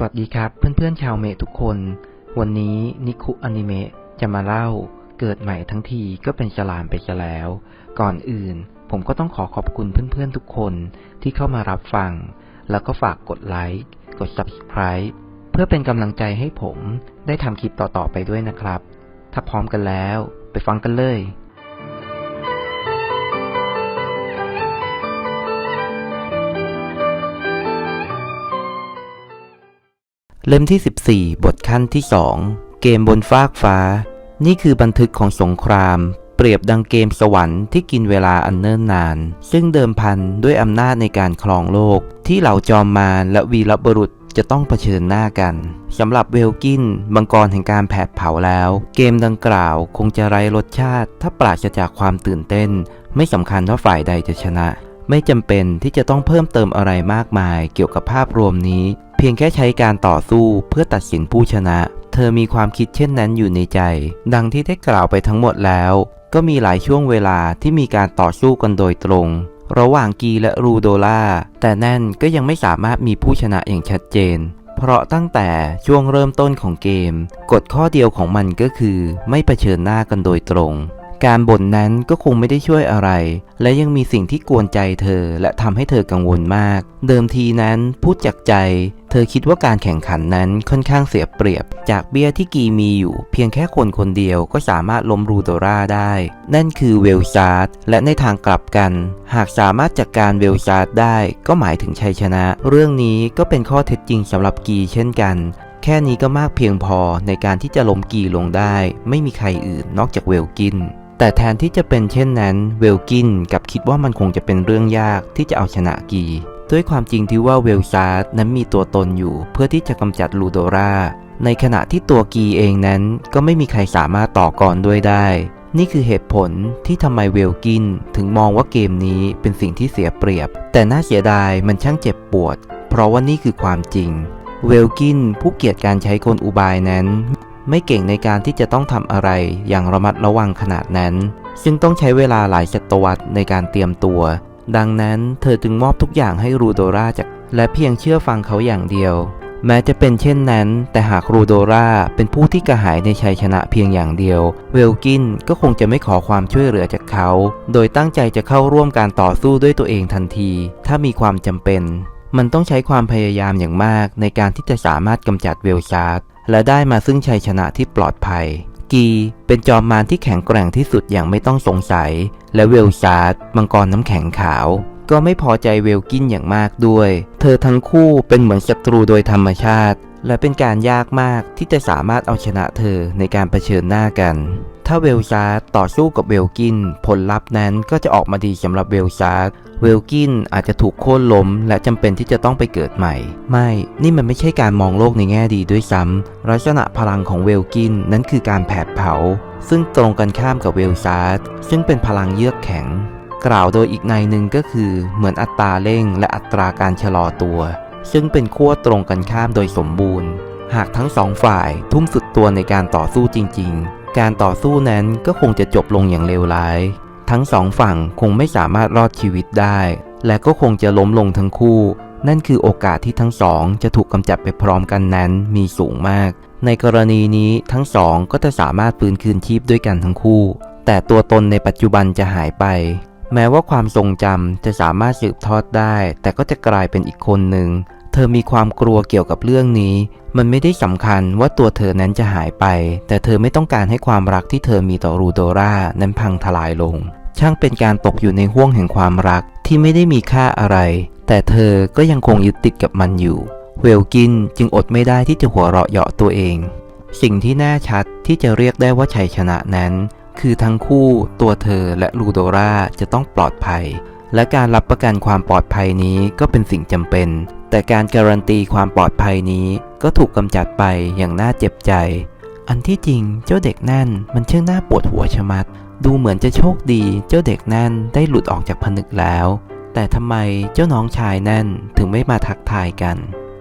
สวัสดีครับเพื่อนๆชาวเมทุกคน วันนี้นิคุอนิเมะจะมาเล่าเกิดใหม่ทั้งทีก็เป็นฉลามไปซะแล้ว ก่อนอื่น ผมก็ต้องขอขอบคุณเพื่อนๆทุกคนที่เข้ามารับฟัง แล้วก็ฝากกดไลค์กด Subscribe เพื่อเป็นกำลังใจให้ผมได้ทำคลิปต่อๆไปด้วยนะครับ ถ้าพร้อมกันแล้ว ไปฟังกันเลย เล่มที่ 14 บทขั้นที่ 2 เกมบนฟากฟ้า นี่คือบันทึกของสงคราม เปรียบดังเกมสวรรค์ที่กินเวลาอันเนิ่นนาน ซึ่งเดิมพันด้วยอำนาจในการครองโลก ที่เหล่าจอมมารและวีรบุรุษจะต้องเผชิญหน้ากันสำหรับเวลกินบังกรแห่งการแผดเผาแล้ว เกมดังกล่าวคงจะไร้รสชาติ ถ้าปราศจากความตื่นเต้น ไม่สำคัญว่าฝ่ายใดจะชนะ ไม่จำเป็นที่จะต้องเพิ่มเติมอะไรมากมายเกี่ยวกับภาพรวมนี้ เพียงแค่ใช้การต่อสู้เพื่อตัดสินผู้ชนะ เธอมีความคิดเช่นนั้นอยู่ในใจ ดังที่ได้กล่าวไปทั้งหมดแล้ว ก็มีหลายช่วงเวลาที่มีการต่อสู้กันโดยตรง ระหว่างกีและรูโดล่าแต่นั่นก็ยังไม่สามารถมีผู้ชนะอย่างชัดเจน เพราะตั้งแต่ช่วงเริ่มต้นของเกม กฎข้อเดียวของมันก็คือ ไม่เผชิญหน้ากันโดยตรง การบ่นนั้นก็คงไม่ได้ช่วยอะไร และยังมีสิ่งที่กวนใจเธอและทำให้เธอกังวลมาก เดิมทีนั้นพูดจากใจ เธอคิดว่าการแข่งขันนั้นค่อนข้างเสียเปรียบ จากเบี้ยที่กีมีอยู่ เพียงแค่คนคนเดียวก็สามารถล้มรูโดราได้ นั่นคือเวลซาร์ดและในทางกลับกัน หากสามารถจัดกการเวลซาร์ดได้ก็หมายถึงชัยชนะ เรื่องนี้ก็เป็นข้อเท็จจริงสำหรับกีเช่นกัน แค่นี้ก็มากเพียงพอในการที่จะล้มกีลงได้ ไม่มีใครอื่นนอกจากเวลกิน แต่แทนที่จะเป็นเช่นนั้น เวลกินกับคิดว่ามันคงจะเป็นเรื่องยากที่จะเอาชนะกี ด้วยความจริงที่ว่าเวลซาร์นั้นมีตัวตนอยู่ เพื่อที่จะกำจัดลูโดราในขณะที่ตัวกีเองนั้นก็ไม่มีใครสามารถต่อกรด้วยได้ นี่คือเหตุผลที่ทำไมเวลกินถึงมองว่าเกมนี้เป็นสิ่งที่เสียเปรียบ แต่น่าเสียดายมันช่างเจ็บปวด เพราะว่านี่คือความจริง เวลกินผู้เกียดการใช้กลอุบายนั้น ไม่เก่งในการที่จะต้องทำอะไรอย่างระมัดระวังขนาดนั้น ซึ่งต้องใช้เวลาหลายศตวรรษในการเตรียมตัว ดังนั้นเธอจึงมอบทุกอย่างให้รูโดราจากและเพียงเชื่อฟังเขาอย่างเดียว แม้จะเป็นเช่นนั้น แต่หากรูโดราเป็นผู้ที่กระหายในชัยชนะเพียงอย่างเดียว เวลกินก็คงจะไม่ขอความช่วยเหลือจากเขา โดยตั้งใจจะเข้าร่วมการต่อสู้ด้วยตัวเองทันที ถ้ามีความจำเป็น มันต้องใช้ความพยายามอย่างมากในการที่จะสามารถกำจัดเวลชาร์ดและได้มาซึ่งชัยชนะที่ปลอดภัย กีเป็นจอมมารที่แข็งแกร่งที่สุดอย่างไม่ต้องสงสัย และเวลชาร์ดมังกรน้ำแข็งขาว ก็ไม่พอใจเวลกินอย่างมากด้วย เธอทั้งคู่เป็นเหมือนศัตรูโดยธรรมชาติ และเป็นการยากมากที่จะสามารถเอาชนะเธอในการเผชิญหน้ากัน ถ้าเวลชาร์ต่อสู้กับเวลกิน ผลลัพธ์นั้นก็จะออกมาดีสำหรับเวลชาร์เวลกินอาจจะถูกโค่นล้ม และจำเป็นที่จะต้องไปเกิดใหม่ ไม่ นี่มันไม่ใช่การมองโลกในแง่ดีด้วยซ้ำลักษณะพลังของเวลกินนั้นคือการแผดเผา ซึ่งตรงกันข้ามกับเวลชาร์ซึ่งเป็นพลังเยือกแข็ง กล่าวโดยอีกในหนึ่งก็คือเหมือนอัตราเร่ง และอัตราการชะลอตัว ซึ่งเป็นขั้วตรงกันข้ามโดยสมบูรณ์ หากทั้งสองฝ่ายทุ่มสุดตัวในการต่อสู้จริง ๆ การต่อสู้นั้นก็คงจะจบลงอย่างเลวร้าย ทั้งสองฝั่งคงไม่สามารถรอดชีวิตได้ และก็คงจะล้มลงทั้งคู่ นั่นคือโอกาสที่ทั้งสองจะถูกกำจัดไปพร้อมกันนั้นมีสูงมาก ในกรณีนี้ทั้งสองก็จะสามารถฟื้นคืนชีพด้วยกันทั้งคู่ แต่ตัวตนในปัจจุบันจะหายไป แม้ว่าความทรงจำจะสามารถสืบทอดได้ แต่ก็จะกลายเป็นอีกคนหนึ่ง เธอมีความกลัวเกี่ยวกับเรื่องนี้ มันไม่ได้สำคัญว่าตัวเธอนั้นจะหายไป แต่เธอไม่ต้องการให้ความรักที่เธอมีต่อรูโดรานั้นพังทลายลง ช่างเป็นการตกอยู่ในห่วงแห่งความรักที่ไม่ได้มีค่าอะไร แต่เธอก็ยังคงยึดติดกับมันอยู่ เวลกินจึงอดไม่ได้ที่จะหัวเราะเยาะตัวเอง สิ่งที่แน่ชัดที่จะเรียกได้ว่าชัยชนะนั้น คือทั้งคู่ตัวเธอและลูโดราจะต้องปลอดภัย และการรับประกันความปลอดภัยนี้ก็เป็นสิ่งจำเป็น แต่การการันตีความปลอดภัยนี้ก็ถูกกำจัดไปอย่างน่าเจ็บใจ อันที่จริงเจ้าเด็กนั่นมันเชื่องน่าปวดหัวชะมัด ดูเหมือนจะโชคดีเจ้าเด็กนั่นได้หลุดออกจากผนึกแล้ว แต่ทำไมเจ้าน้องชายนั่นถึงไม่มาทักทายกัน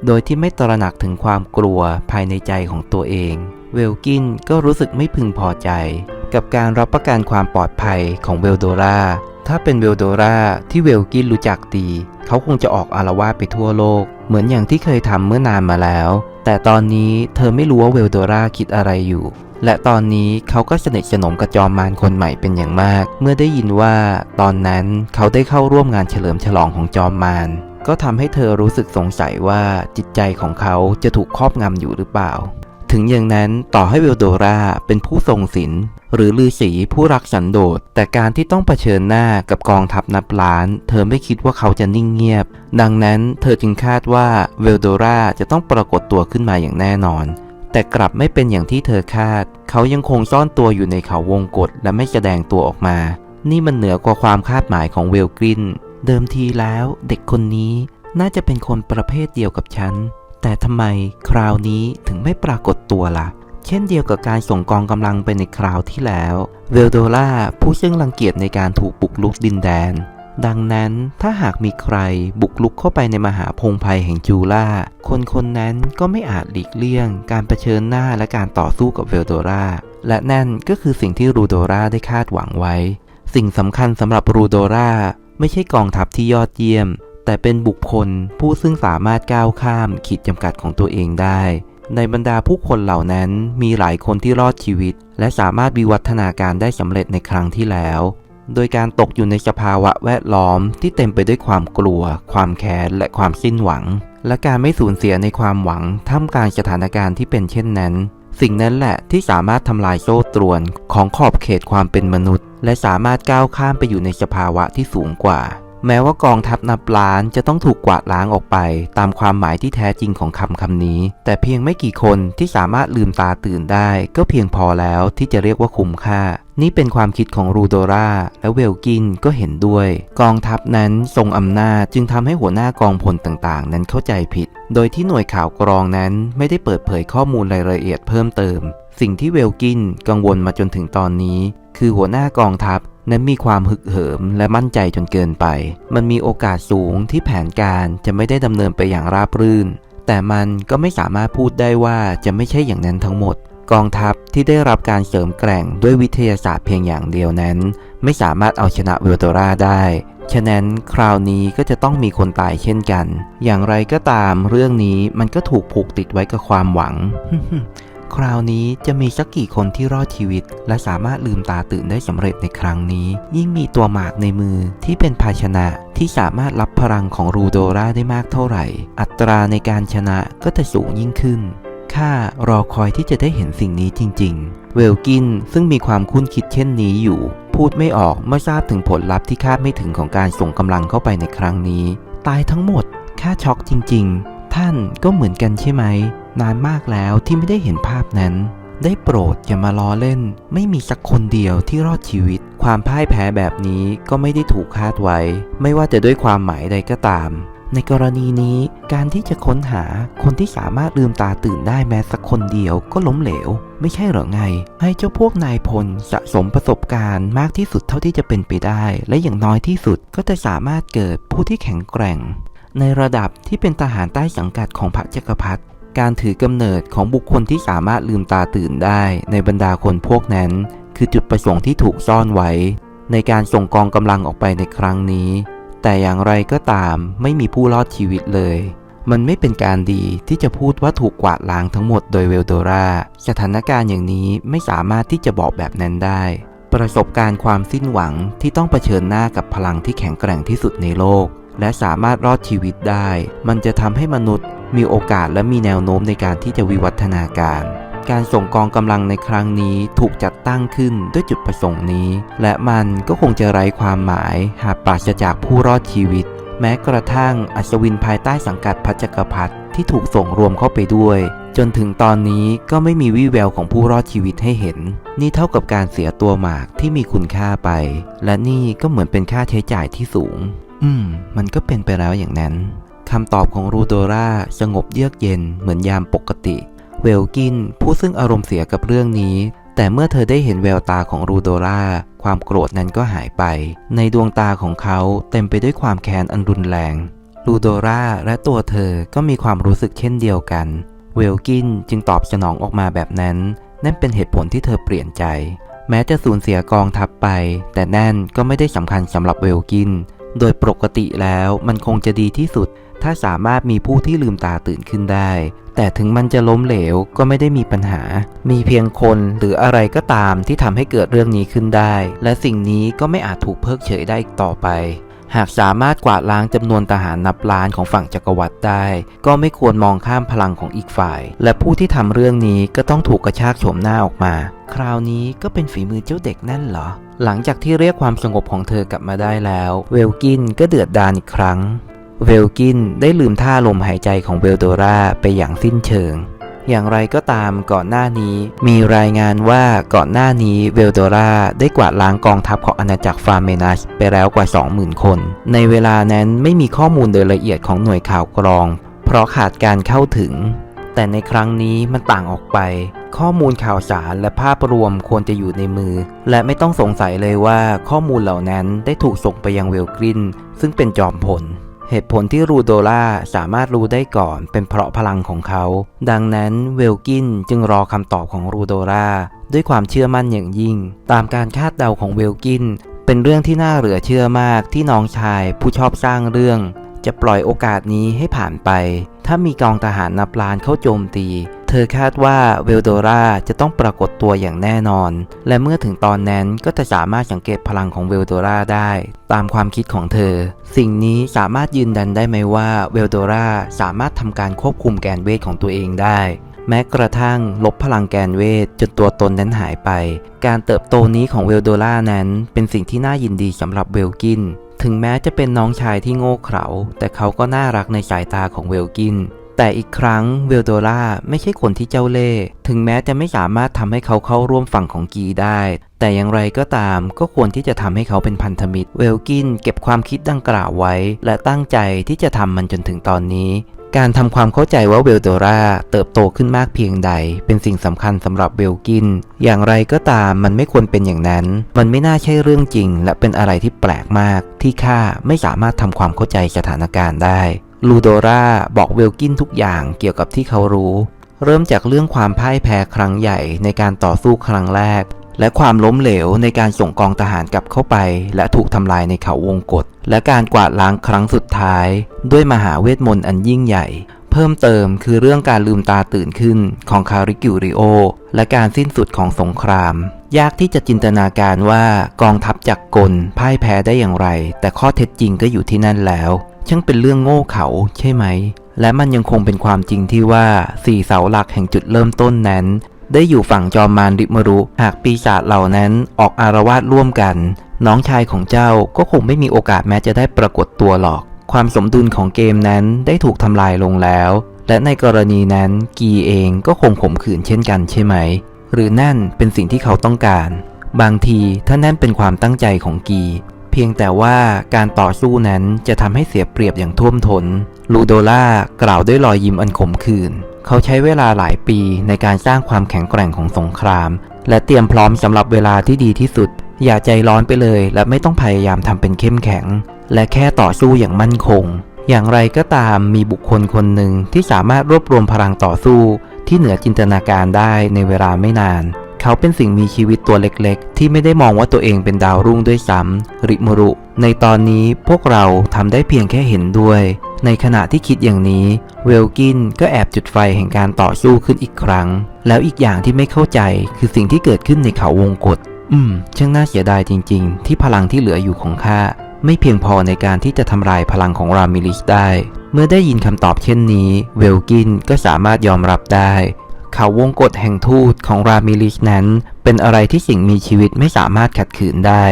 โดยที่ไม่ตระหนักถึงความกลัวภายในใจของตัวเอง เวลกินก็รู้สึกไม่พึงพอใจ กับการรับประกันความปลอดภัยของเวลโดราถ้าเป็นเวลโดราที่เวลกินรู้จักดี เขาคงจะออกอารวาสไปทั่วโลก เหมือนอย่างที่เคยทำเมื่อนานมาแล้ว แต่ตอนนี้เธอไม่รู้ว่าเวลโดราคิดอะไรอยู่ และตอนนี้เขาก็สนิทสนมกับจอมมารคนใหม่เป็นอย่างมาก เมื่อได้ยินว่าตอนนั้นเขาได้เข้าร่วมงานเฉลิมฉลองของจอมมารก็ทำให้เธอรู้สึกสงสัยว่าจิตใจของเขาจะถูกครอบงำอยู่หรือเปล่า ถึงอย่างนั้นต่อให้เวลโดราเป็นผู้ทรงศีลหรือฤาษีผู้รักสันโดษ แต่การที่ต้องเผชิญหน้ากับกองทัพนับล้าน เธอไม่คิดว่าเขาจะนิ่งเงียบ ดังนั้นเธอจึงคาดว่าเวลโดราจะต้องปรากฏตัวขึ้นมาอย่างแน่นอน แต่กลับไม่เป็นอย่างที่เธอคาด เขายังคงซ่อนตัวอยู่ในเขาวงกฏและไม่แสดงตัวออกมา นี่มันเหนือกว่าความคาดหมายของเวลกรินเดิมทีแล้วเด็กคนนี้น่าจะเป็นคนประเภทเดียวกับฉัน แต่ทำไมคราวนี้ถึงไม่ปรากฏตัวละ่ะ เช่นเดียวกับการส่งกองกำลังไปในคราวที่แล้วเวลโดล่าผู้ซึ่งรังเกียจในการถูกบุกลุกดินแดน ดังนั้นถ้าหากมีใครบุกลุกเข้าไปในมหาพงไพยแห่งจูล่าคนคนนั้นก็ไม่อาจหลีกเลี่ยง การเผชิญหน้าและการต่อสู้กับเวลโดราและนั่นก็คือสิ่งที่รูโดราได้คาดหวังไว้ สิ่งสำคัญสำหรับรูโดราไม่ใช่กองทัพที่ยอดเยี่ยม แต่เป็นบุคคลผู้ซึ่งสามารถก้าวข้ามขีดจำกัดของตัวเองได้ ในบรรดาผู้คนเหล่านั้นมีหลายคนที่รอดชีวิต และสามารถวิวัฒนาการได้สำเร็จในครั้งที่แล้ว โดยการตกอยู่ในสภาวะแวดล้อมที่เต็มไปด้วยความกลัว ความแค้น และความสิ้นหวัง และการไม่สูญเสียในความหวังท่ามกลางสถานการณ์ที่เป็นเช่นนั้น สิ่งนั้นแหละที่สามารถทำลายโซ่ตรวนของขอบเขตความเป็นมนุษย์ และสามารถก้าวข้ามไปอยู่ในสภาวะที่สูงกว่า แม้ว่ากองทัพนับล้านจะต้องถูกกวาดล้างออกไปตามความหมายที่แท้จริงของคำคำนี้ แต่เพียงไม่กี่คนที่สามารถลืมตาตื่นได้ ก็เพียงพอแล้วที่จะเรียกว่าคุ้มค่า นี่เป็นความคิดของรูโดราและเวลกินก็เห็นด้วย กองทัพนั้นทรงอำนาจจึงทำให้หัวหน้ากองพลต่างๆ นั้นเข้าใจผิด โดยที่หน่วยข่าวกรองนั้นไม่ได้เปิดเผยข้อมูลรายละเอียดเพิ่มเติม สิ่งที่เวลกินกังวลมาจนถึงตอนนี้ คือหัวหน้ากองทัพ นั้นมีความหึกเหิมและมั่นใจจนเกินไป มันมีโอกาสสูงที่แผนการจะไม่ได้ดำเนินไปอย่างราบรื่น แต่มันก็ไม่สามารถพูดได้ว่าจะไม่ใช่อย่างนั้นทั้งหมด กองทัพที่ได้รับการเสริมแกร่งด้วยวิทยาศาสตร์เพียงอย่างเดียวนั้น ไม่สามารถเอาชนะเวลโตราได้ ฉะนั้นคราวนี้ก็จะต้องมีคนตายเช่นกัน อย่างไรก็ตามเรื่องนี้มันก็ถูกผูกติดไว้กับความหวัง คราวนี้จะมีสักกี่คนที่รอดชีวิต และสามารถลืมตาตื่นได้สำเร็จในครั้งนี้ ยิ่งมีตัวหมากในมือที่เป็นภาชนะที่สามารถรับพลังของรูโดราได้มากเท่าไหร่ อัตราในการชนะก็จะสูงยิ่งขึ้นข้ารอคอยที่จะได้เห็นสิ่งนี้จริง ๆ เวลกินซึ่งมีความคุ้นคิดเช่นนี้อยู่ พูดไม่ออกเมื่อทราบถึงผลลัพธ์ที่คาดไม่ถึงของการส่งกำลังเข้าไปในครั้งนี้ ตายทั้งหมดข้าช็อกจริง ๆ ท่านก็เหมือนกันใช่ไหม นานมากแล้วที่ไม่ได้เห็นภาพนั้น ได้โปรดอย่ามาล้อเล่น ไม่มีสักคนเดียวที่รอดชีวิต ความพ่ายแพ้แบบนี้ก็ไม่ได้ถูกคาดไว้ ไม่ว่าจะด้วยความหมายใดก็ตาม ในกรณีนี้การที่จะค้นหาคนที่สามารถลืมตาตื่นได้แม้สักคนเดียวก็ล้มเหลว ไม่ใช่หรอไง ให้เจ้าพวกนายพลสะสมประสบการณ์มากที่สุดเท่าที่จะเป็นไปได้ และอย่างน้อยที่สุดก็จะสามารถเกิดผู้ที่แข็งแกร่งในระดับที่เป็นทหารใต้สังกัดของพระจักรพรรดิ การถือกำเนิดของบุคคลที่สามารถลืมตาตื่นได้ในบรรดาคนพวกนั้น คือจุดประสงค์ที่ถูกซ่อนไว้ ในการส่งกองกำลังออกไปในครั้งนี้ แต่อย่างไรก็ตามไม่มีผู้รอดชีวิตเลย มันไม่เป็นการดีที่จะพูดว่าถูกกวาดล้างทั้งหมดโดยเวลโดราสถานการณ์อย่างนี้ไม่สามารถที่จะบอกแบบนั้นได้ ประสบการณ์ความสิ้นหวังที่ต้องเผชิญหน้ากับพลังที่แข็งแกร่งที่สุดในโลก และสามารถรอดชีวิตได้ มันจะทำให้มนุษย์มีโอกาสและมีแนวโน้มในการที่จะวิวัฒนาการการส่งกองกำลังในครั้งนี้ถูกจัดตั้งขึ้นด้วยจุดประสงค์นี้ และมันก็คงจะไร้ความหมาย หากปราศจากผู้รอดชีวิต แม้กระทั่งอัศวินภายใต้สังกัดพระจักรพรรดิที่ถูกส่งรวมเข้าไปด้วย จนถึงตอนนี้ก็ไม่มีวี่แววของผู้รอดชีวิตให้เห็น นี่เท่ากับการเสียตัวหมากที่มีคุณค่าไป และนี่ก็เหมือนเป็นค่าใช้จ่ายที่สูง อืม มันก็เป็นไปแล้วอย่างนั้นคำตอบของรูโดราสงบเยือกเย็นเหมือนยามปกติ เวลกินผู้ซึ่งอารมณ์เสียกับเรื่องนี้ แต่เมื่อเธอได้เห็นแววตาของรูโดราความโกรธนั้นก็หายไป ในดวงตาของเขาเต็มไปด้วยความแค้นอันรุนแรงรูโดราและตัวเธอก็มีความรู้สึกเช่นเดียวกัน เวลกินจึงตอบสนองออกมาแบบนั้น นั่นเป็นเหตุผลที่เธอเปลี่ยนใจ แม้จะสูญเสียกองทัพไป แต่นั่นก็ไม่ได้สำคัญสำหรับเวลกิน โดยปกติแล้วมันคงจะดีที่สุด ถ้าสามารถมีผู้ที่ลืมตาตื่นขึ้นได้ แต่ถึงมันจะล้มเหลวก็ไม่ได้มีปัญหา มีเพียงคนหรืออะไรก็ตามที่ทำให้เกิดเรื่องนี้ขึ้นได้ และสิ่งนี้ก็ไม่อาจถูกเพิกเฉยได้อีกต่อไป หากสามารถกวาดล้างจำนวนทหารนับล้านของฝั่งจักรวรรดิได้ ก็ไม่ควรมองข้ามพลังของอีกฝ่าย และผู้ที่ทำเรื่องนี้ก็ต้องถูกกระชากโฉมหน้าออกมา คราวนี้ก็เป็นฝีมือเจ้าเด็กนั่นเหรอ หลังจากที่เรียกความสงบของเธอกลับมาได้แล้ว เวลกินก็เดือดดาลอีกครั้ง เวลกินได้ลืมท่าลมหายใจของเวลโดราไปอย่างสิ้นเชิง อย่างไรก็ตามก่อนหน้านี้ มีรายงานว่าก่อนหน้านี้เวลโดราได้กวาดล้างกองทัพของอาณาจักรฟาร์เมนัสไปแล้วกว่า 20,000 คน ในเวลานั้นไม่มีข้อมูลโดยละเอียดของหน่วยข่าวกรอง เพราะขาดการเข้าถึง แต่ในครั้งนี้มันต่างออกไป ข้อมูลข่าวสารและภาพรวมควรจะอยู่ในมือ และไม่ต้องสงสัยเลยว่าข้อมูลเหล่านั้นได้ถูกส่งไปยังเวลกรินซึ่งเป็นจอมพล เหตุผลที่รูโดล่าสามารถรู้ได้ก่อนเป็นเพราะพลังของเขา ดังนั้นเวลกินจึงรอคำตอบของรูโดล่าด้วยความเชื่อมั่นอย่างยิ่ง ตามการคาดเดาของเวลกิน เป็นเรื่องที่น่าเหลือเชื่อมากที่น้องชายผู้ชอบสร้างเรื่อง จะปล่อยโอกาสนี้ให้ผ่านไป ถ้ามีกองทหารนับล้านเข้าโจมตี เธอคาดว่าเวลโดราจะต้องปรากฏตัวอย่างแน่นอน และเมื่อถึงตอนนั้นก็จะสามารถสังเกตพลังของเวลโดราได้ ตามความคิดของเธอ สิ่งนี้สามารถยืนยันได้ไหมว่าเวลโดราสามารถทำการควบคุมแกนเวทของตัวเองได้ แม้กระทั่งลบพลังแกนเวทจนตัวตนนั้นหายไป การเติบโตนี้ของเวลโดรานั้นเป็นสิ่งที่น่ายินดีสำหรับเวลกินถึงแม้จะเป็นน้องชายที่โง่เขลาแต่เขาก็น่ารักในสายตาของเวลกิน แต่อีกครั้งเวลโดราไม่ใช่คนที่เจ้าเล่ห์ถึงแม้จะไม่สามารถทำให้เขาเข้าร่วมฝั่งของกีได้ แต่อย่างไรก็ตามก็ควรที่จะทำให้เขาเป็นพันธมิตร เวลกินเก็บความคิดดังกล่าวไว้ และตั้งใจที่จะทำมันจนถึงตอนนี้ การทำความเข้าใจว่าเวลโดราเติบโตขึ้นมากเพียงใด เป็นสิ่งสำคัญสำหรับเวลกิน อย่างไรก็ตามมันไม่ควรเป็นอย่างนั้น มันไม่น่าใช่เรื่องจริง และเป็นอะไรที่แปลกมาก ที่ข้าไม่สามารถทำความเข้าใจสถานการณ์ได้ ลูโดราบอกเวลกินทุกอย่างเกี่ยวกับที่เขารู้ เริ่มจากเรื่องความพ่ายแพ้ครั้งใหญ่ในการต่อสู้ครั้งแรก และความล้มเหลวในการส่งกองทหารกลับเข้าไป และถูกทำลายในเขาวงกฏและการกวาดล้างครั้งสุดท้าย ด้วยมหาเวทมนต์อันยิ่งใหญ่ เพิ่มเติมคือเรื่องการลืมตาตื่นขึ้นของคาริกิริโอ และการสิ้นสุดของสงคราม ยากที่จะจินตนาการว่ากองทัพจักกลพ่ายแพ้ได้อย่างไร แต่ข้อเท็จจริงก็อยู่ที่นั่นแล้ว ช่างเป็นเรื่องโง่เขาใช่ไหม และมันยังคงเป็นความจริงที่ว่าสี่เสาหลักแห่งจุดเริ่มต้นนั้น ได้อยู่ฝั่งจอมมารริมรุ หากปีศาจเหล่านั้นออกอารวาสร่วมกัน น้องชายของเจ้าก็คงไม่มีโอกาสแม้จะได้ปรากฏตัวหรอก ความสมดุลของเกมนั้นได้ถูกทำลายลงแล้ว และในกรณีนั้นกีเองก็คงข่มขืนเช่นกันใช่ไหม หรือนั่นเป็นสิ่งที่เขาต้องการ บางทีถ้านั่นเป็นความตั้งใจของกี เพียงแต่ว่าการต่อสู้นั้นจะทำให้เสียเปรียบอย่างท่วมทนลูโดล่ากล่าวด้วยรอยยิ้มอันขมขื่นเขาใช้เวลาหลายปีในการสร้างความแข็งแกร่งของสงคราม และเตรียมพร้อมสำหรับเวลาที่ดีที่สุด อย่าใจร้อนไปเลย และไม่ต้องพยายามทำเป็นเข้มแข็ง และแค่ต่อสู้อย่างมั่นคง อย่างไรก็ตามมีบุคคลคนหนึ่งที่สามารถรวบรวมพลังต่อสู้ ที่เหนือจินตนาการได้ในเวลาไม่นาน เขาเป็นสิ่งมีชีวิตตัวเล็กๆ ที่ไม่ได้มองว่าตัวเองเป็นดาวรุ่งด้วยซ้ำริมุรุ ในตอนนี้พวกเราทำได้เพียงแค่เห็นด้วย ในขณะที่คิดอย่างนี้ เวลกินก็แอบจุดไฟแห่งการต่อสู้ขึ้นอีกครั้ง แล้วอีกอย่างที่ไม่เข้าใจคือสิ่งที่เกิดขึ้นในเขาวงกฏอืม ช่างน่าเสียดายจริง ๆ ที่พลังที่เหลืออยู่ของข้าไม่เพียงพอในการที่จะทำลายพลังของรามิลิสได้ เมื่อได้ยินคำตอบเช่นนี้ เวลกินก็สามารถยอมรับได้ เขาวงกฏแห่งทูตของรามิลิสนั้น เป็นอะไรที่สิ่งมีชีวิตไม่สามารถขัดขืนได้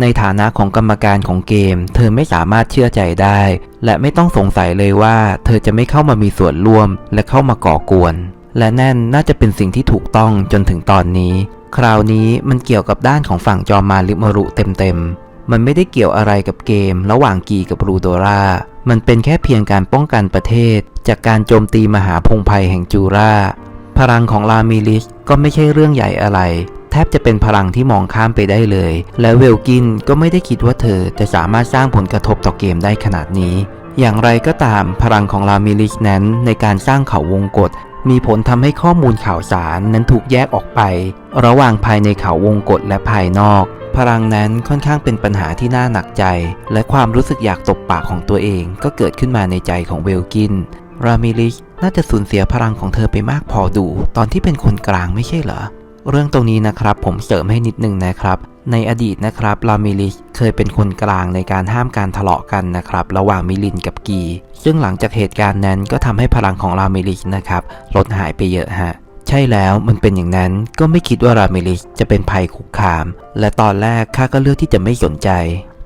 ในฐานะของกรรมการของเกม เธอไม่สามารถเชื่อใจได้ และไม่ต้องสงสัยเลยว่า เธอจะไม่เข้ามามีส่วนร่วม และเข้ามาก่อกวน และแน่นน่าจะเป็นสิ่งที่ถูกต้องจนถึงตอนนี้ คราวนี้มันเกี่ยวกับด้านของฝั่งจอมารลิมรุเต็มๆ มันไม่ได้เกี่ยวอะไรกับเกม ระหว่างกีกับรูโดรามันเป็นแค่เพียงการป้องกันประเทศ จากการโจมตีมหาพงภัยแห่งจูรา พลังของลามิลิสก็ไม่ใช่เรื่องใหญ่อะไร แทบจะเป็นพลังที่มองข้ามไปได้เลย และเวลกินก็ไม่ได้คิดว่าเธอจะสามารถสร้างผลกระทบต่อเกมได้ขนาดนี้ อย่างไรก็ตามพลังของลามิลิสนั้นในการสร้างเขาวงกฏมีผลทำให้ข้อมูลข่าวสารนั้นถูกแยกออกไป ระหว่างภายในเขาวงกฏและภายนอก พลังนั้นค่อนข้างเป็นปัญหาที่น่าหนักใจ และความรู้สึกอยากตบปากของตัวเองก็เกิดขึ้นมาในใจของเวลกิน รามิลิชน่าจะสูญเสียพลังของเธอไปมากพอดู ตอนที่เป็นคนกลางไม่ใช่เหรอ เรื่องตรงนี้นะครับผมเสริมให้นิดนึงนะครับ ในอดีตนะครับลามิลิชเคยเป็นคนกลางในการห้ามการทะเลาะกันนะครับ ระหว่างมิลินกับกี ซึ่งหลังจากเหตุการณ์นั้นก็ทำให้พลังของลามิลิชนะครับลดหายไปเยอะฮะใช่แล้วมันเป็นอย่างนั้นก็ไม่คิดว่ารามิลิชจะเป็นภัยคุกคาม และตอนแรกข้าก็เลือกที่จะไม่สนใจ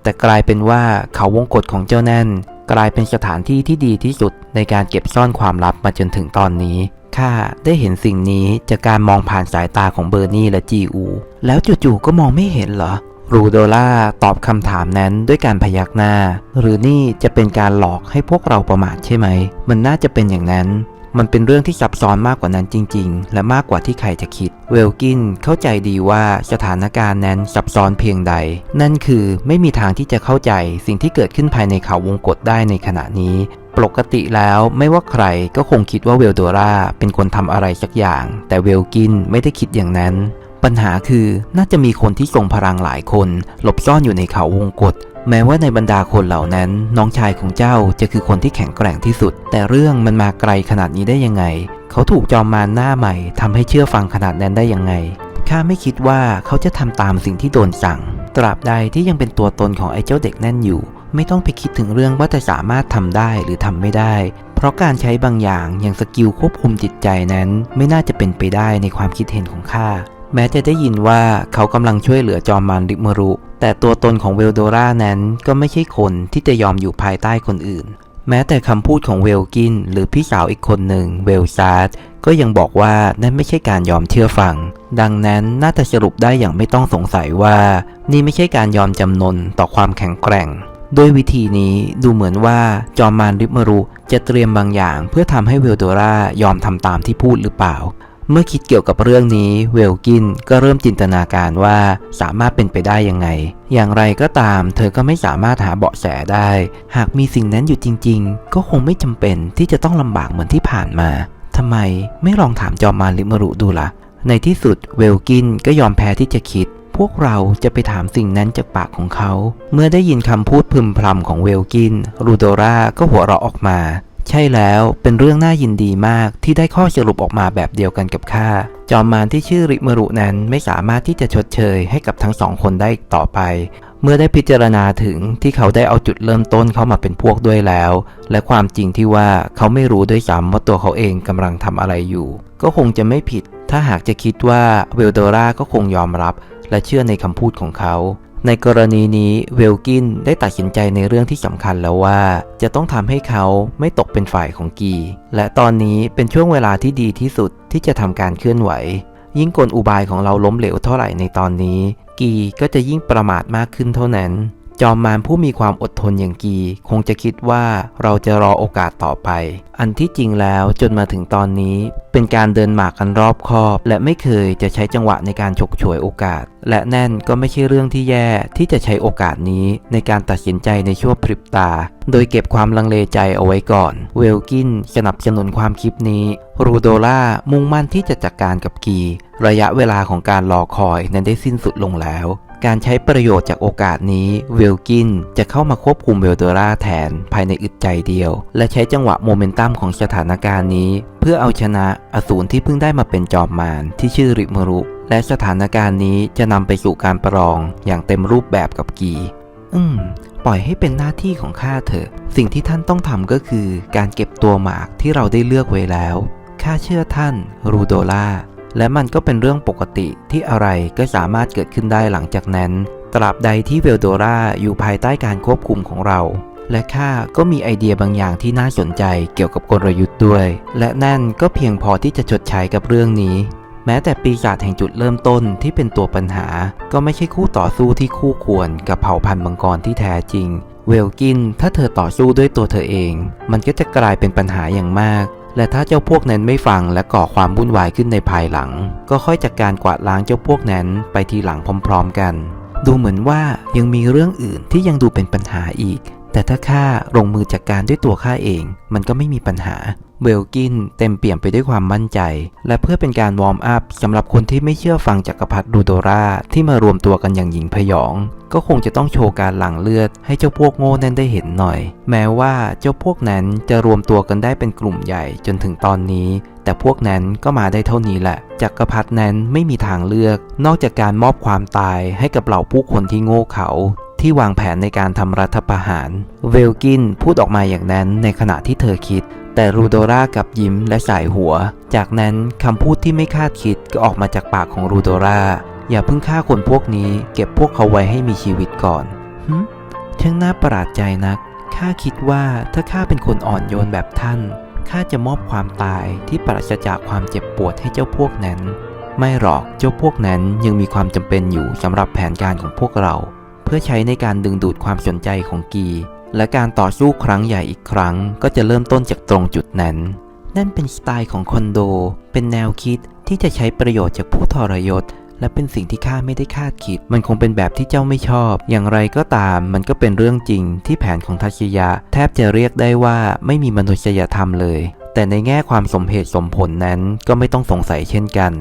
แต่กลายเป็นว่าเขาวงกฏของเจ้านั่น กลายเป็นสถานที่ที่ดีที่สุดในการเก็บซ่อนความลับมาจนถึงตอนนี้ข้าได้เห็นสิ่งนี้จากการมองผ่านสายตาของเบอร์นี่และจีอู แล้วจู่ๆก็มองไม่เห็นเหรอ รูโดล่าตอบคำถามนั้นด้วยการพยักหน้า หรือนี่จะเป็นการหลอกให้พวกเราประมาทใช่ไหม มันน่าจะเป็นอย่างนั้น มันเป็นเรื่องที่ซับซ้อนมากกว่านั้นจริง ๆ และมากกว่าที่ใครจะคิด เวลกินเข้าใจดีว่าสถานการณ์นั้นซับซ้อนเพียงใด นั่นคือไม่มีทางที่จะเข้าใจสิ่งที่เกิดขึ้นภายในเขาวงกฏได้ในขณะนี้ ปกติแล้วไม่ว่าใครก็คงคิดว่าเวลโดราเป็นคนทำอะไรสักอย่าง แต่เวลกินไม่ได้คิดอย่างนั้น ปัญหาคือน่าจะมีคนที่ทรงพลังหลายคน หลบซ่อนอยู่ในเขาวงกฏ แม้ว่าในบรรดาคนเหล่านั้น น้องชายของเจ้าจะคือคนที่แข็งแกร่งที่สุด แต่เรื่องมันมาไกลขนาดนี้ได้ยังไง เขาถูกจอมมารหน้าใหม่ทำให้เชื่อฟังขนาดนั้นได้ยังไงข้าไม่คิดว่าเขาจะทำตามสิ่งที่โดนสั่ง ตราบใดที่ยังเป็นตัวตนของไอ้เจ้าเด็กนั่นอยู่ ไม่ต้องไปคิดถึงเรื่องว่าจะสามารถทำได้หรือทำไม่ได้ เพราะการใช้บางอย่างอย่างสกิลควบคุมจิตใจนั้น ไม่น่าจะเป็นไปได้ในความคิดเห็นของข้า แม้จะได้ยินว่าเขากำลังช่วยเหลือจอมมารริมรุ แต่ตัวตนของเวลโดรานั้นก็ไม่ใช่คนที่จะยอมอยู่ภายใต้คนอื่น แม้แต่คำพูดของเวลกิน หรือพี่สาวอีกคนหนึ่งเวลซาร์ดก็ยังบอกว่านั่นไม่ใช่การยอมเชื่อฟัง ดังนั้นน่าจะสรุปได้อย่างไม่ต้องสงสัยว่า นี่ไม่ใช่การยอมจำนนต่อความแข็งแกร่งด้วยวิธีนี้ดูเหมือนว่าจอมมารริมารุจะเตรียมบางอย่างเพื่อทำให้เวลโดรายอมทำตามที่พูดหรือเปล่า เมื่อคิดเกี่ยวกับเรื่องนี้เวลกินก็เริ่มจินตนาการว่าสามารถเป็นไปได้ยังไง อย่างไรก็ตาม เธอก็ไม่สามารถหาเบาะแสได้ หากมีสิ่งนั้นอยู่จริง ๆ ก็คงไม่จำเป็นที่จะต้องลำบากเหมือนที่ผ่านมาทำไมไม่ลองถามจอมมารลิมารุดูละ่ะ ในที่สุดเวลกินก็ยอมแพ้ที่จะคิด พวกเราจะไปถามสิ่งนั้นจากปากของเขา เมื่อได้ยินคำพูดพึมพำของเวลกิน รูโดราก็หัวเราะออกมา ใช่แล้วเป็นเรื่องน่ายินดีมากที่ได้ข้อสรุปออกมาแบบเดียวกันกับข้าจอมมารที่ชื่อริมรุนั้นไม่สามารถที่จะชดเชยให้กับทั้งสองคนได้อีกต่อไป เมื่อได้พิจารณาถึงที่เขาได้เอาจุดเริ่มต้นเข้ามาเป็นพวกด้วยแล้ว และความจริงที่ว่าเขาไม่รู้ด้วยซ้ำว่าตัวเขาเองกำลังทำอะไรอยู่ ก็คงจะไม่ผิด ถ้าหากจะคิดว่าเวลโดราก็คงยอมรับ และเชื่อในคำพูดของเขา ในกรณีนี้เวลกินได้ตัดสินใจในเรื่องที่สำคัญแล้วว่า จะต้องทำให้เขาไม่ตกเป็นฝ่ายของกี และตอนนี้เป็นช่วงเวลาที่ดีที่สุดที่จะทำการเคลื่อนไหว ยิ่งกลอุบายของเราล้มเหลวเท่าไหร่ในตอนนี้ กีก็จะยิ่งประมาทมากขึ้นเท่านั้น จอมมารผู้มีความอดทนอย่างกี คงจะคิดว่าเราจะรอโอกาสต่อไป อันที่จริงแล้วจนมาถึงตอนนี้ เป็นการเดินหมากกันรอบคอบ และไม่เคยจะใช้จังหวะในการฉกฉวยโอกาส และแน่นก็ไม่ใช่เรื่องที่แย่ที่จะใช้โอกาสนี้ในการตัดสินใจในชั่วพริบตา โดยเก็บความลังเลใจเอาไว้ก่อน เวลกินสนับสนุนความคิดนี้ รูโดล่ามุ่งมั่นที่จะจัดการกับกี ระยะเวลาของการรอคอยนั้นได้สิ้นสุดลงแล้ว การใช้ประโยชน์จากโอกาสนี้เวลกินจะเข้ามาควบคุมเวลโดอร่าแทนภายในอึดใจเดียว และใช้จังหวะโมเมนตัมของสถานการณ์นี้ เพื่อเอาชนะอสูรที่เพิ่งได้มาเป็นจอมมารที่ชื่อริมรุและสถานการณ์นี้จะนำไปสู่การประลองอย่างเต็มรูปแบบกับกี อืม ปล่อยให้เป็นหน้าที่ของข้าเถอะ สิ่งที่ท่านต้องทำก็คือ การเก็บตัวหมากที่เราได้เลือกไว้แล้ว ข้าเชื่อท่าน รูโดล่า และมันก็เป็นเรื่องปกติที่อะไรก็สามารถเกิดขึ้นได้หลังจากนั้น ตราบใดที่เวลโดราอยู่ภายใต้การควบคุมของเรา และข้าก็มีไอเดียบางอย่างที่น่าสนใจเกี่ยวกับกลยุทธ์ด้วย และนั่นก็เพียงพอที่จะชดใช้กับเรื่องนี้แม้แต่ปีศาจแห่งจุดเริ่มต้นที่เป็นตัวปัญหา ก็ไม่ใช่คู่ต่อสู้ที่คู่ควรกับเผ่าพันธุ์มังกรที่แท้จริง เวลกิน ถ้าเธอต่อสู้ด้วยตัวเธอเอง มันก็จะกลายเป็นปัญหาอย่างมาก และถ้าเจ้าพวกนั้นไม่ฟังและก่อความวุ่นวายขึ้นในภายหลัง ก็ค่อยจัดกการกวาดล้างเจ้าพวกนั้นไปทีหลังพร้อม ๆ กัน ดูเหมือนว่ายังมีเรื่องอื่นที่ยังดูเป็นปัญหาอีก แต่ถ้าข้าลงมือจัดการด้วยตัวข้าเอง มันก็ไม่มีปัญหาเวลกินเต็มเปี่ยมไปด้วยความมั่นใจ และเพื่อเป็นการวอร์มอัพสำหรับคนที่ไม่เชื่อฟังจักรพรรดิดูโดราที่มารวมตัวกันอย่างหญิงพยอง ก็คงจะต้องโชว์การหลั่งเลือดให้เจ้าพวกโง่นั้นได้เห็นหน่อย แม้ว่าเจ้าพวกนั้นจะรวมตัวกันได้เป็นกลุ่มใหญ่จนถึงตอนนี้ แต่พวกนั้นก็มาได้เท่านี้แหละจักรพรรดินั้นไม่มีทางเลือก นอกจากการมอบความตายให้กับเหล่าผู้คนที่โง่เขา ที่วางแผนในการทำรัฐประหาร เวลกินพูดออกมาอย่างนั้นในขณะที่เธอคิด แต่รูโดรากับยิ้มและสายหัว จากนั้นคำพูดที่ไม่คาดคิดก็ออกมาจากปากของรูโดราอย่าเพิ่งฆ่าคนพวกนี้ เก็บพวกเขาไว้ให้มีชีวิตก่อนหึช่างน่าประหลาดใจนักข้าคิดว่าถ้าข้าเป็นคนอ่อนโยนแบบท่านข้าจะมอบความตายที่ปราศจากความเจ็บปวดให้เจ้าพวกนั้น ไม่หรอกเจ้าพวกนั้นยังมีความจำเป็นอยู่สำหรับแผนการของพวกเรา เพื่อใช้ในการดึงดูดความสนใจของกี และการต่อสู้ครั้งใหญ่อีกครั้ง ก็จะเริ่มต้นจากตรงจุดนั้น นั่นเป็นสไตล์ของคอนโด เป็นแนวคิดที่จะใช้ประโยชน์จากผู้ทรยศและเป็นสิ่งที่ข้าไม่ได้คาดคิด มันคงเป็นแบบที่เจ้าไม่ชอบ อย่างไรก็ตาม มันก็เป็นเรื่องจริงที่แผนของทัชยะ แทบจะเรียกได้ว่าไม่มีมนุษยธรรมเลย แต่ในแง่ความสมเหตุสมผลนั้นก็ไม่ต้องสงสัยเช่นกัน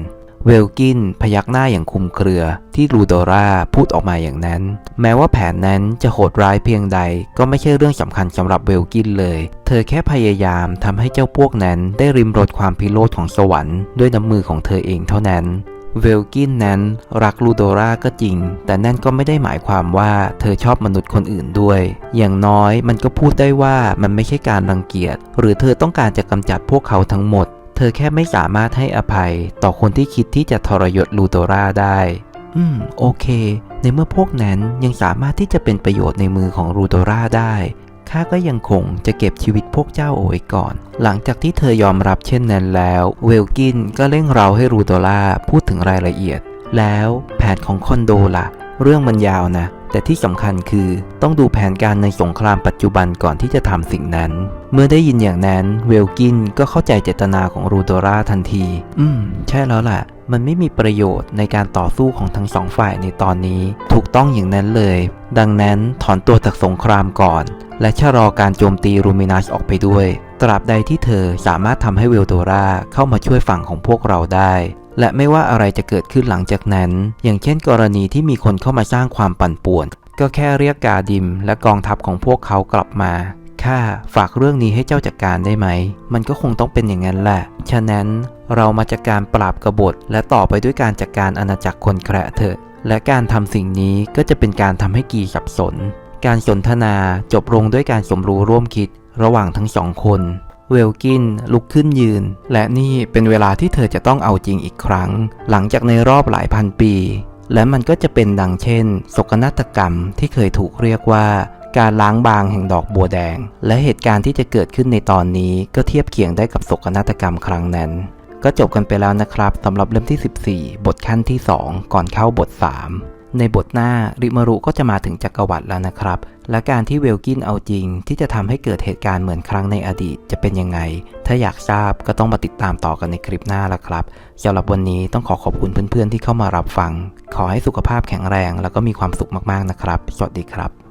เวลกินพยักหน้าอย่างคุมเครือที่รูโดราพูดออกมาอย่างนั้น แม้ว่าแผนนั้นจะโหดร้ายเพียงใดก็ไม่ใช่เรื่องสำคัญสำหรับเวลกินเลย เธอแค่พยายามทำให้เจ้าพวกนั้นได้ริมรสความพิโรธของสวรรค์ด้วยน้ำมือของเธอเองเท่านั้นเวลกินนั้นรักลูโดราก็จริง แต่นั่นก็ไม่ได้หมายความว่าเธอชอบมนุษย์คนอื่นด้วย อย่างน้อยมันก็พูดได้ว่ามันไม่ใช่การรังเกียจ หรือเธอต้องการจะกำจัดพวกเขาทั้งหมด เธอแค่ไม่สามารถให้อภัยต่อคนที่คิดที่จะทรยศลูโดราได้ อืม โอเค ในเมื่อพวกนั้นยังสามารถที่จะเป็นประโยชน์ในมือของรูโดราได้ ข้าก็ยังคงจะเก็บชีวิตพวกเจ้าเอาไว้ก่อน หลังจากที่เธอยอมรับเช่นนั้นแล้ว เวลกินก็เร่งเราให้รูโดราพูดถึงรายละเอียด แล้วแผนของคอนโดล่ะ เรื่องมันยาวนะ แต่ที่สำคัญคือต้องดูแผนการในสงครามปัจจุบันก่อนที่จะทำสิ่งนั้น เมื่อได้ยินอย่างนั้นเวลกินก็เข้าใจเจตนาของรูโดราทันที อืม ใช่แล้วล่ะ มันไม่มีประโยชน์ในการต่อสู้ของทั้งสองฝ่ายในตอนนี้ ถูกต้องอย่างนั้นเลย ดังนั้นถอนตัวจากสงครามก่อน และชะลอการโจมตีรูมินัสออกไปด้วย ตราบใดที่เธอสามารถทำให้เวลโดราเข้ามาช่วยฝั่งของพวกเราได้ และไม่ว่าอะไรจะเกิดขึ้นหลังจากนั้น อย่างเช่นกรณีที่มีคนเข้ามาสร้างความปั่นป่วน ก็แค่เรียกกาดิม และกองทัพของพวกเขากลับมาข้าฝากเรื่องนี้ให้เจ้าจัดการได้ไหม มันก็คงต้องเป็นอย่างนั้นแหละ ฉะนั้นเรามาจัดการปราบกบฏ และต่อไปด้วยการจัดการอาณาจักรคนแคระเถอะ และการทำสิ่งนี้ก็จะเป็นการทำให้กีสับสน การสนทนาจบลงด้วยการสมรู้ร่วมคิดระหว่างทั้งสองคน เวลกินลุกขึ้นยืน และนี่เป็นเวลาที่เธอจะต้องเอาจริงอีกครั้ง หลังจากในรอบหลายพันปี และมันก็จะเป็นดังเช่นโศกนาฏกรรมที่เคยถูกเรียกว่า การล้างบางแห่งดอกบัวแดง และเหตุการณ์ที่จะเกิดขึ้นในตอนนี้ก็เทียบเคียงได้กับโศกนาฏกรรมครั้งนั้น ก็จบกันไปแล้วนะครับสำหรับเล่มที่ 14 บทขั้นที่ 2 ก่อนเข้าบท 3 ในบทหน้าริมารุก็จะมาถึงจักรวรรดิแล้วนะครับ และการที่เวลกินเอาจริง ที่จะทำให้เกิดเหตุการณ์เหมือนครั้งในอดีตจะเป็นยังไง ถ้าอยากทราบก็ต้องมาติดตามต่อกันในคลิปหน้าละครับสำหรับวันนี้ต้องขอขอบคุณเพื่อนๆที่เข้ามารับฟัง ขอให้สุขภาพแข็งแรง แล้วก็มีความสุขมากๆนะครับ สวัสดีครับ